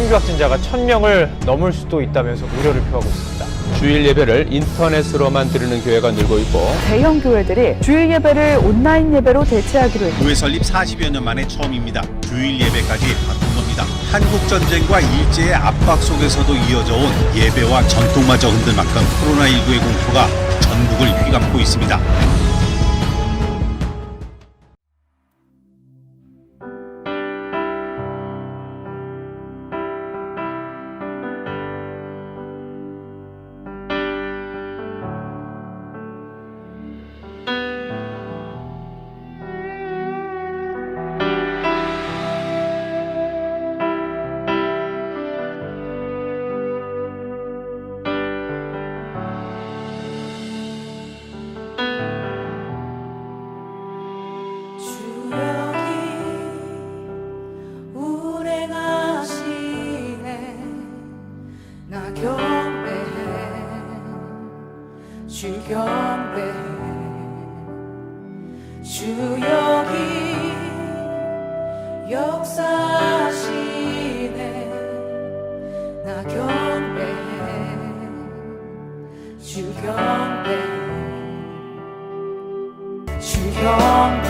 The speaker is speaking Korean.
신규 확진자가 1000명을 넘을 수도 있다면서 우려를 표하고 있습니다. 주일 예배를 인터넷으로만 드리는 교회가 늘고 있고 대형 교회들이 주일 예배를 온라인 예배로 대체하기로 했습니다. 교회 설립 40여 년 만에 처음입니다. 주일 예배까지 바꾼 겁니다. 한국 전쟁과 일제의 압박 속에서도 이어져 온 예배와 전통마저 흔들 만큼 코로나19의 공포가 전국을 휘감고 있습니다. 주 경배. 주 여기 역사시네. 나 경배해 주 경배, 주 경배.